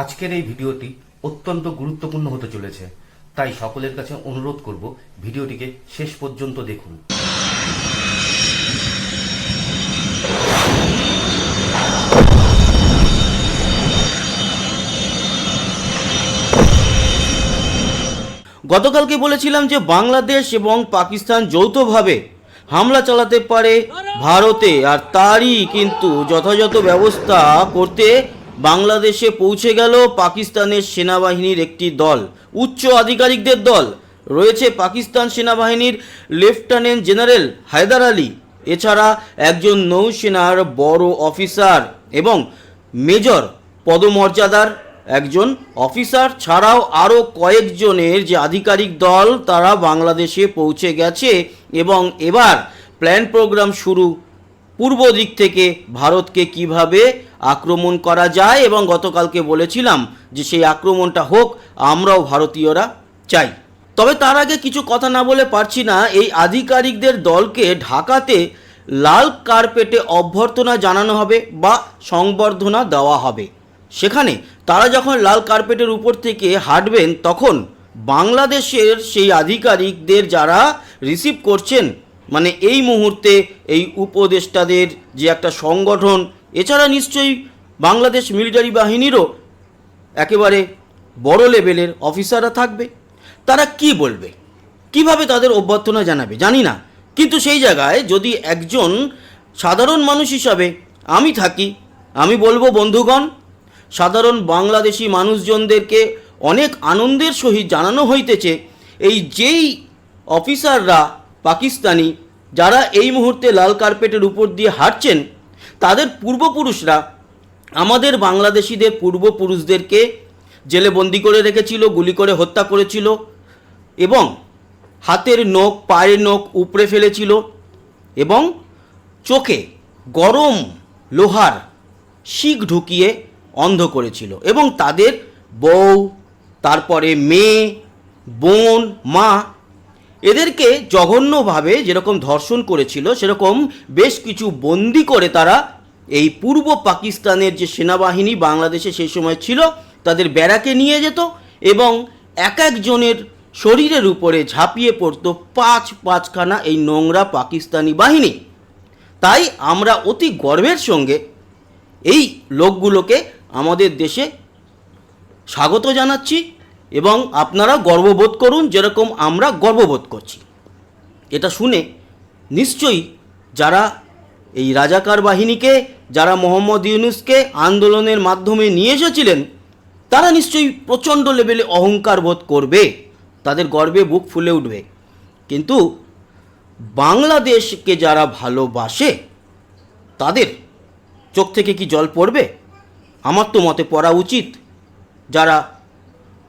আজকের এই ভিডিওটি অত্যন্ত গুরুত্বপূর্ণ হতে চলেছে, তাই সকলের কাছে অনুরোধ করব ভিডিওটিকে শেষ পর্যন্ত দেখুন। গতকালকে বলেছিলাম যে বাংলাদেশ এবং পাকিস্তান যৌথভাবে হামলা চালাতে পারে ভারতে, আর তারই কিন্তু যথাযথ ব্যবস্থা করতে বাংলাদেশে পৌঁছে গেল পাকিস্তানের সেনাবাহিনীর একটি দল, উচ্চ আধিকারিকদের দল। রয়েছে পাকিস্তান সেনাবাহিনীর লেফটেন্যান্ট জেনারেল হায়দার আলী, এছাড়া একজন নৌসেনার বড় অফিসার এবং মেজর পদমর্যাদার একজন অফিসার ছাড়াও আরও কয়েকজনের যে আধিকারিক দল, তারা বাংলাদেশে পৌঁছে গেছে এবং এবার প্ল্যান প্রোগ্রাম শুরু পূর্ব দিক থেকে ভারতকে কীভাবে আক্রমণ করা যায় এবং গতকালকে বলেছিলাম যে সেই আক্রমণটা হোক, আমরাও ভারতীয়রা চাই। তবে তার আগে কিছু কথা না বলে পারছি না, এই আধিকারিকদের দলকে ঢাকাতে লাল কার্পেটে অভ্যর্থনা জানানো হবে বা সংবর্ধনা দেওয়া হবে। সেখানে তারা যখন লাল কার্পেটের উপর থেকে হাঁটবেন, তখন বাংলাদেশের সেই আধিকারিকদের যারা রিসিভ করছেন মানে এই মুহূর্তে এই উপদেষ্টাদের যে একটা সংগঠন, এছাড়া নিশ্চয়ই বাংলাদেশ মিলিটারি বাহিনীরও একেবারে বড় লেভেলের অফিসাররা থাকবে। তারা কি বলবে? কীভাবে তাদের অভ্যর্থনা জানাবে? জানি না। কিন্তু সেই জায়গায় যদি একজন সাধারণ মানুষ হিসাবে আমি থাকি, আমি বলব, বন্ধুগণ, সাধারণ বাংলাদেশি মানুষজনদেরকে অনেক আনন্দের সহিত জানানো হইতেছে, এই যেই অফিসাররা পাকিস্তানি যারা এই মুহূর্তে লাল কার্পেটের উপর দিয়ে হাঁটছেন, তাদের পূর্বপুরুষরা আমাদের বাংলাদেশিদের পূর্বপুরুষদেরকে জেলে বন্দি করে রেখেছিল, গুলি করে হত্যা করেছিল এবং হাতের নখ, পায়ের নখ উপড়ে ফেলেছিল এবং চোখে গরম লোহার শিক ঢুকিয়ে অন্ধ করেছিল এবং তাদের বউ, তারপরে মেয়ে, বোন, মা এদেরকে জঘন্যভাবে যেরকম ধর্ষণ করেছিল, সেরকম বেশ কিছু বন্দি করে তারা এই পূর্ব পাকিস্তানের যে সেনাবাহিনী বাংলাদেশে সেই সময় ছিল, তাদের ব্যারাকে নিয়ে যেত এবং এক একজনের শরীরের উপরে ঝাঁপিয়ে পড়তো পাঁচ পাঁচখানা এই নোংরা পাকিস্তানি বাহিনী। তাই আমরা অতি গর্বের সঙ্গে এই লোকগুলোকে আমাদের দেশে স্বাগত জানাচ্ছি। এবং আপনারা গর্ববোধ করুন যেরকম আমরা গর্ববোধ করছি। এটা শুনে নিশ্চয়ই যারা এই রাজাকার বাহিনীকে, যারা মোহাম্মদ ইউনুসকে আন্দোলনের মাধ্যমে নিয়ে এসেছিলেন, তারা নিশ্চয়ই প্রচণ্ড লেভেলে অহংকার বোধ করবে, তাদের গর্বে বুক ফুলে উঠবে। কিন্তু বাংলাদেশকে যারা ভালোবাসে, তাদের চোখ থেকে কি জল পড়বে? আমার তো মতে পড়া উচিত যারা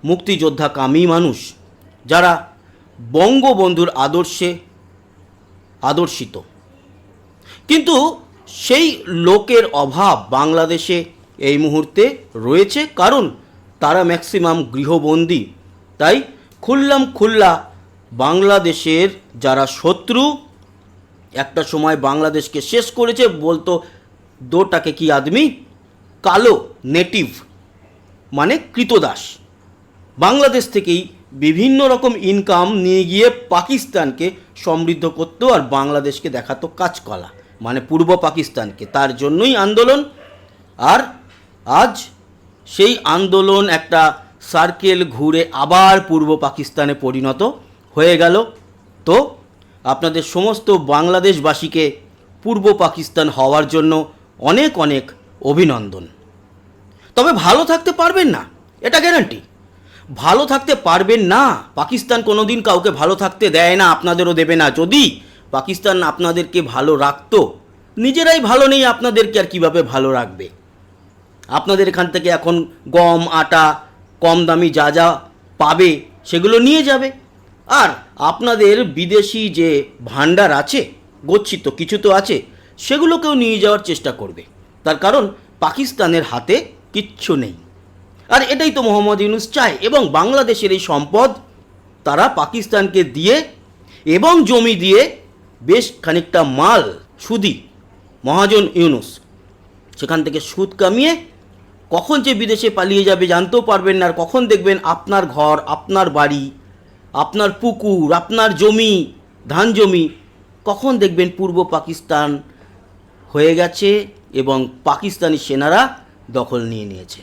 মুক্তিযোদ্ধা কামী মানুষ যারা বঙ্গবন্ধুর আদর্শে আদর্শিত। কিন্তু সেই লোকের অভাব বাংলাদেশে এই মুহূর্তে রয়েছে, কারণ তারা ম্যাক্সিমাম গৃহবন্দী। তাই খুললাম খুল্লা বাংলাদেশের যারা শত্রু, একটা সময় বাংলাদেশকে শেষ করেছে, বলতো, দোটাকে কি আদমি? কালো, নেটিভ মানে কৃতদাস। বাংলাদেশ থেকেই বিভিন্ন রকম ইনকাম নিয়ে গিয়ে পাকিস্তানকে সমৃদ্ধ করতো আর বাংলাদেশকে দেখাতো কাজকলা মানে পূর্ব পাকিস্তানকে। তার জন্যই আন্দোলন। আর আজ সেই আন্দোলন একটা সার্কেল ঘুরে আবার পূর্ব পাকিস্তানে পরিণত হয়ে গেল। তো আপনাদের সমস্ত বাংলাদেশবাসীকে পূর্ব পাকিস্তান হওয়ার জন্য অনেক অনেক অভিনন্দন। তবে ভালো থাকতে পারবেন না, এটা গ্যারান্টি ভালো থাকতে পারবেন না। পাকিস্তান কোনোদিন কাউকে ভালো থাকতে দেয় না, আপনাদেরও দেবে না। যদি পাকিস্তান আপনাদেরকে ভালো রাখতো, নিজেরাই ভালো নেই, আপনাদেরকে আর কীভাবে ভালো রাখবে? আপনাদের এখান থেকে এখন গম, আটা, কম দামি যা যা পাবে, সেগুলো নিয়ে যাবে। আর আপনাদের বিদেশি যে ভাণ্ডার আছে, গচ্ছিত কিছু তো আছে, সেগুলোকেও নিয়ে যাওয়ার চেষ্টা করবে। তার কারণ পাকিস্তানের হাতে কিচ্ছু নেই। আর এটাই তো মোহাম্মদ ইউনুস চায়। এবং বাংলাদেশের এই সম্পদ তারা পাকিস্তানকে দিয়ে এবং জমি দিয়ে বেশ খানিকটা মাল সুদি মহাজন ইউনুস। সেখান থেকে সুদ কামিয়ে কখন যে বিদেশে পালিয়ে যাবে জানতেও পারবেন না, আর কখন দেখবেন আপনার ঘর, আপনার বাড়ি, আপনার পুকুর, আপনার জমি, ধান জমি, কখন দেখবেন পূর্ব পাকিস্তান হয়ে গেছে এবং পাকিস্তানি সেনারা দখল নিয়ে নিয়েছে।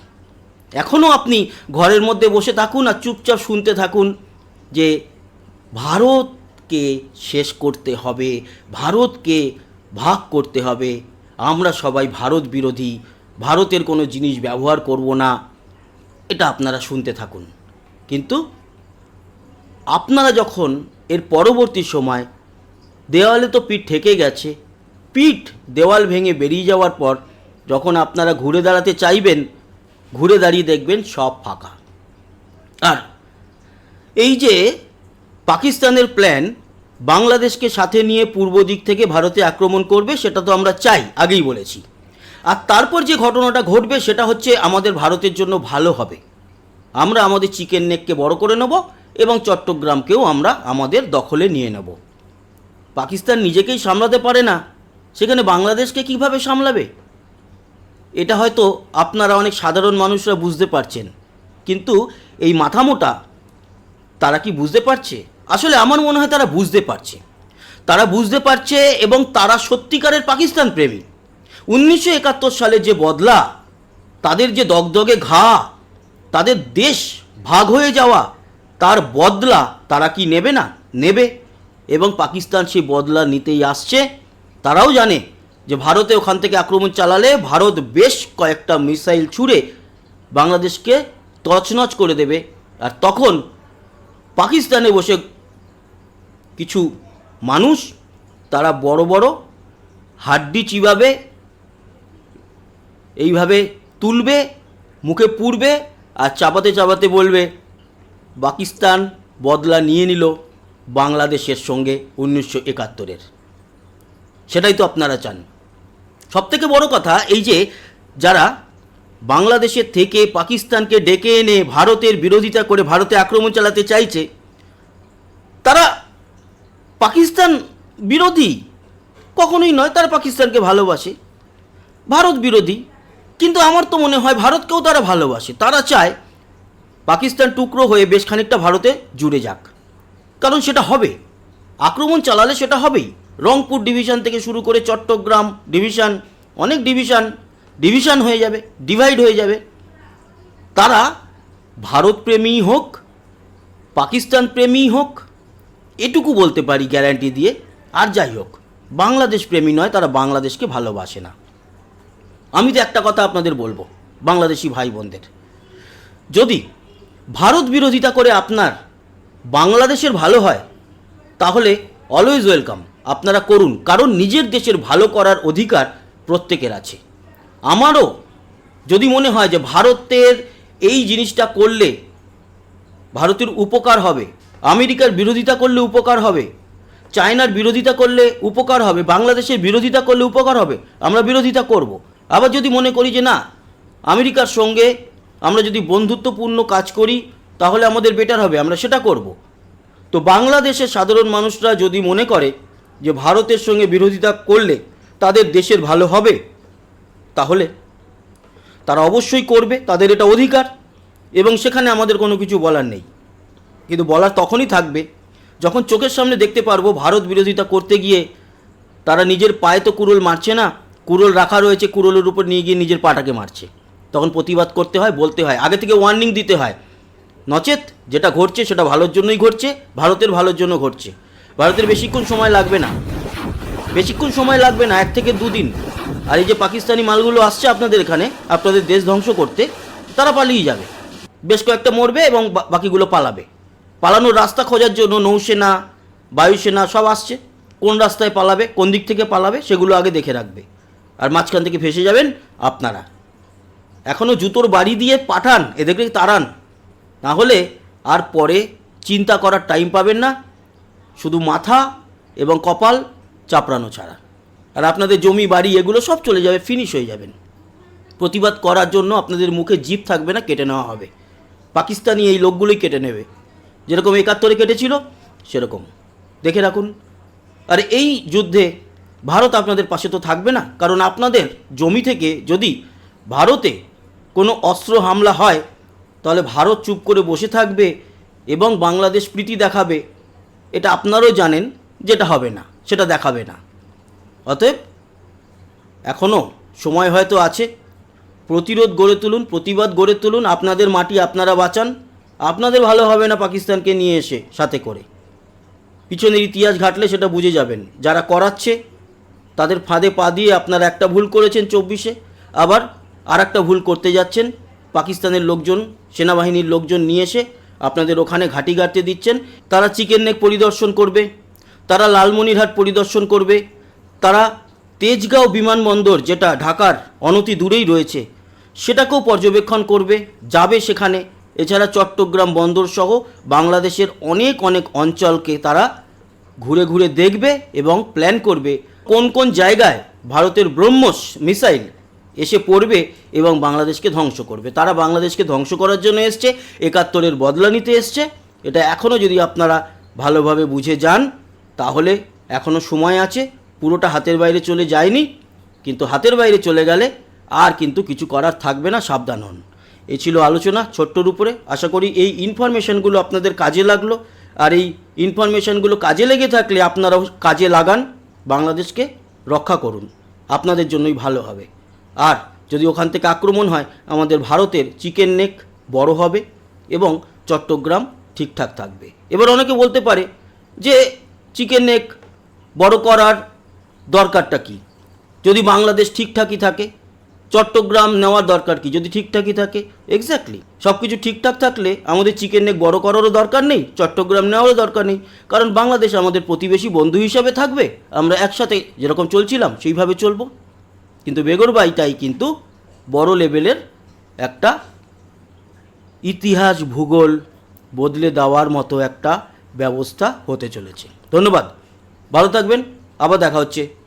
এখনও আপনি ঘরের মধ্যে বসে থাকুন আর চুপচাপ শুনতে থাকুন যে ভারতকে শেষ করতে হবে, ভারতকে ভাগ করতে হবে। আমরা সবাই ভারত বিরোধী, ভারতের কোনো জিনিস ব্যবহার করব না। এটা আপনারা শুনতে থাকুন। কিন্তু আপনারা যখন এর পরবর্তী সময় দেওয়ালে তো পিঠ ঠেকে গেছে, পিঠ দেওয়াল ভেঙে বেরিয়ে যাওয়ার পর যখন আপনারা ঘুরে দাঁড়াতে চাইবেন ঘুরে দাঁড়িয়ে দেখবেন সব ফাঁকা। আর এই যে পাকিস্তানের প্ল্যান বাংলাদেশকে সাথে নিয়ে পূর্ব দিক থেকে ভারতে আক্রমণ করবে, সেটা তো আমরা চাই, আগেই বলেছি। আর তারপর যে ঘটনাটা ঘটবে, সেটা হচ্ছে আমাদের ভারতের জন্য ভালো হবে। আমরা আমাদের চিকেন নেককে বড় করে নেব এবং চট্টগ্রামকেও আমরা আমাদের দখলে নিয়ে নেব। পাকিস্তান নিজেকেই সামলাতে পারে না। সেখানে বাংলাদেশকে কীভাবে সামলাবে? এটা হয়তো আপনারা অনেক সাধারণ মানুষরা বুঝতে পারছেন। কিন্তু এই মাথামোটা তারা কি বুঝতে পারছে? আসলে আমার মনে হয় তারা বুঝতে পারছে। তারা বুঝতে পারছে এবং তারা সত্যিকারের পাকিস্তান প্রেমী। উনিশশো একাত্তর সালে যে বদলা, তাদের যে দগদগে ঘা, তাদের দেশ ভাগ হয়ে যাওয়া, তার বদলা তারা কি নেবে না? নেবে। এবং পাকিস্তান সেই বদলা নিতেই আসছে। তারাও জানে যে ভারতে ওখান থেকে আক্রমণ চালালে ভারত বেশ কয়েকটা মিসাইল ছুড়ে বাংলাদেশকে তছনছ করে দেবে। আর তখন পাকিস্তানে বসে কিছু মানুষ, তারা বড় বড় হাড্ডি চিবাবে, এইভাবে তুলবে, মুখে পুড়বে আর চাপাতে চাপাতে বলবে, পাকিস্তান বদলা নিয়ে নিল বাংলাদেশের সঙ্গে উনিশশো একাত্তরের। সেটাই তো আপনারা চান। সবথেকে বড় কথা এই যে যারা বাংলাদেশের থেকে পাকিস্তানকে ডেকে এনে ভারতের বিরোধিতা করে ভারতে আক্রমণ চালাতে চাইছে, তারা পাকিস্তান বিরোধী কখনোই নয়, তারা পাকিস্তানকে ভালোবাসে। ভারত বিরোধী। কিন্তু আমার তো মনে হয় ভারতকেও তারা ভালোবাসে। তারা চায় পাকিস্তান টুকরো হয়ে বেশ খানিকটা ভারতে জুড়ে যাক। কারণ সেটা হবে। আক্রমণ চালালে সেটা হবেই। রংপুর ডিভিশন থেকে শুরু করে চট্টগ্রাম ডিভিশন অনেক ডিভিশন ডিভিশন হয়ে যাবে ডিভাইড হয়ে যাবে। তারা ভারতপ্রেমী হোক পাকিস্তান প্রেমী হোক, এটুকু বলতে পারি গ্যারান্টি দিয়ে, আর যাই হোক, বাংলাদেশ প্রেমী নয়, তারা বাংলাদেশকে ভালোবাসে না। আমি তো একটা কথা আপনাদের বলব, বাংলাদেশি ভাই বোনদের যদি ভারত বিরোধিতা করে আপনার বাংলাদেশের ভালো হয়, তাহলে অলওয়েজ ওয়েলকাম আপনারা করুন, কারণ নিজের দেশের ভালো করার অধিকার প্রত্যেকের আছে আমারও যদি মনে হয় যে ভারতের এই জিনিসটা করলে ভারতের উপকার হবে, আমেরিকার বিরোধিতা করলে উপকার হবে, চায়নার বিরোধিতা করলে উপকার হবে, বাংলাদেশের বিরোধিতা করলে উপকার হবে, আমরা বিরোধিতা করব। আবার যদি মনে করি যে না, আমেরিকার সঙ্গে আমরা যদি বন্ধুত্বপূর্ণ কাজ করি, তাহলে আমাদের বেটার হবে, আমরা সেটা করব। তো বাংলাদেশের সাধারণ মানুষরা যদি মনে করে যে ভারতের সঙ্গে বিরোধিতা করলে তাদের দেশের ভালো হবে, তাহলে তারা অবশ্যই করবে, তাদের এটা অধিকার এবং সেখানে আমাদের কোনো কিছু বলার নেই। কিন্তু বলার তখনই থাকবে যখন চোখের সামনে দেখতে পারব ভারত বিরোধিতা করতে গিয়ে তারা নিজের পায়ে তো কুরুল মারছে না কুরুল রাখা রয়েছে কুরুলের উপর নিয়ে গিয়ে নিজের পাটাকে মারছে। তখন প্রতিবাদ করতে হয়, বলতে হয়, আগে থেকে ওয়ার্নিং দিতে হয়। নচেত যেটা ঘটছে সেটা ভালোর জন্যই ঘটছে, ভারতের ভালোর জন্য ঘটছে। ভারতের বেশিক্ষণ সময় লাগবে না। বেশিক্ষণ সময় লাগবে না, এক থেকে দুদিন। আর এই যে পাকিস্তানি মালগুলো আসছে আপনাদের এখানে, আপনাদের দেশ ধ্বংস করতে, তারা পালিয়ে যাবে। বেশ কয়েকটা মরবে এবং বাকিগুলো পালাবে। পালানোর রাস্তা খোঁজার জন্য নৌসেনা, বায়ুসেনা সব আসছে। কোন রাস্তায় পালাবে, কোন দিক থেকে পালাবে, সেগুলো আগে দেখে রাখবে। আর মাঝখান থেকে ফেসে যাবেন আপনারা। এখনও জুতোর বাড়ি দিয়ে পাঠান, এদেরকে তাড়ান। না হলে আর পরে চিন্তা করার টাইম পাবেন না। শুধু মাথা এবং কপাল চাপড়ানো ছাড়া। আর আপনাদের জমি, বাড়ি, এগুলো সব চলে যাবে ফিনিশ হয়ে যাবেন। প্রতিবাদ করার জন্য আপনাদের মুখে জিপ থাকবে না, কেটে নেওয়া হবে। পাকিস্তানি এই লোকগুলোই কেটে নেবে। যেরকম একাত্তরে কেটেছিল, সেরকম। দেখে রাখুন। আর এই যুদ্ধে ভারত আপনাদের পাশে তো থাকবে না, কারণ আপনাদের জমি থেকে যদি ভারতে কোনো অস্ত্র হামলা হয়, তাহলে ভারত চুপ করে বসে থাকবে এবং বাংলাদেশ প্রীতি দেখাবে। এটা আপনারাও জানেন যেটা হবে না, সেটা দেখাবে না। অতএব এখনও সময় হয়তো আছে, প্রতিরোধ গড়ে তুলুন, প্রতিবাদ গড়ে তুলুন, আপনাদের মাটি আপনারা বাঁচান, আপনাদের ভালো হবে না পাকিস্তানকে নিয়ে এসে সাথে করে। পিছনের ইতিহাস ঘাটলে সেটা বুঝে যাবেন, যারা করাচ্ছে, তাদের ফাঁদে পা দিয়ে আপনারা একটা ভুল করেছেন চব্বিশে, আবার আর একটা ভুল করতে যাচ্ছেন, পাকিস্তানের লোকজন, সেনাবাহিনীর লোকজন নিয়ে এসে আপনাদের ওখানে ঘাঁটি গাড়তে দিচ্ছেন, তারা চিকেন নেক পরিদর্শন করবে, তারা লালমনিরহাট পরিদর্শন করবে, তারা তেজগাঁও বিমানবন্দর যেটা ঢাকার অনতি দূরেই রয়েছে, সেটাকেও পর্যবেক্ষণ করবে, যাবে সেখানে। এছাড়া চট্টগ্রাম বন্দর সহ বাংলাদেশের অনেক অনেক অঞ্চলকে তারা ঘুরে ঘুরে দেখবে এবং প্ল্যান করবে। কোন কোন জায়গায় ভারতের ব্রহ্মস মিসাইল এসে পড়বে এবং বাংলাদেশকে ধ্বংস করবে। তারা বাংলাদেশকে ধ্বংস করার জন্য এসছে, একাত্তরের বদলা নিতে এসছে। এটা এখনও যদি আপনারা ভালোভাবে বুঝে যান, তাহলে এখনও সময় আছে, পুরোটা হাতের বাইরে চলে যায়নি, কিন্তু হাতের বাইরে চলে গেলে আর কিন্তু কিছু করার থাকবে না, সাবধান হন। এ ছিল আলোচনা ছোট্টর উপরে। আশা করি এই ইনফরমেশনগুলো আপনাদের কাজে লাগল। আর এই ইনফরমেশনগুলো কাজে লেগে থাকলে আপনারাও কাজে লাগান, বাংলাদেশকে রক্ষা করুন। আপনাদের জন্যই ভালো হবে। আর যদি ওখান থেকে আক্রমণ হয়, আমাদের ভারতের চিকেন নেক বড় হবে এবং চট্টগ্রাম ঠিকঠাক থাকবে। এবার অনেকে বলতে পারে যে চিকেন নেক বড় করার দরকারটা কি? যদি বাংলাদেশ ঠিকঠাকই থাকে, চট্টগ্রাম নেওয়ার দরকার কি? যদি ঠিকঠাকই থাকে এক্স্যাক্টলি সব কিছু ঠিকঠাক থাকলে আমাদের চিকেন নেক বড় করারও দরকার নেই, চট্টগ্রাম নেওয়ারও দরকার নেই। কারণ বাংলাদেশ আমাদের প্রতিবেশী বন্ধু হিসাবে থাকবে, আমরা একসাথে যেরকম চলছিলাম, সেইভাবে চলবো। কিন্তু বেগরবাইটাই কিন্তু বড় লেভেলের একটা ইতিহাস, ভূগোল বদলে দেওয়ার মতো একটা ব্যবস্থা হতে চলেছে। ধন্যবাদ। ভালো থাকবেন। আবার দেখা হচ্ছে।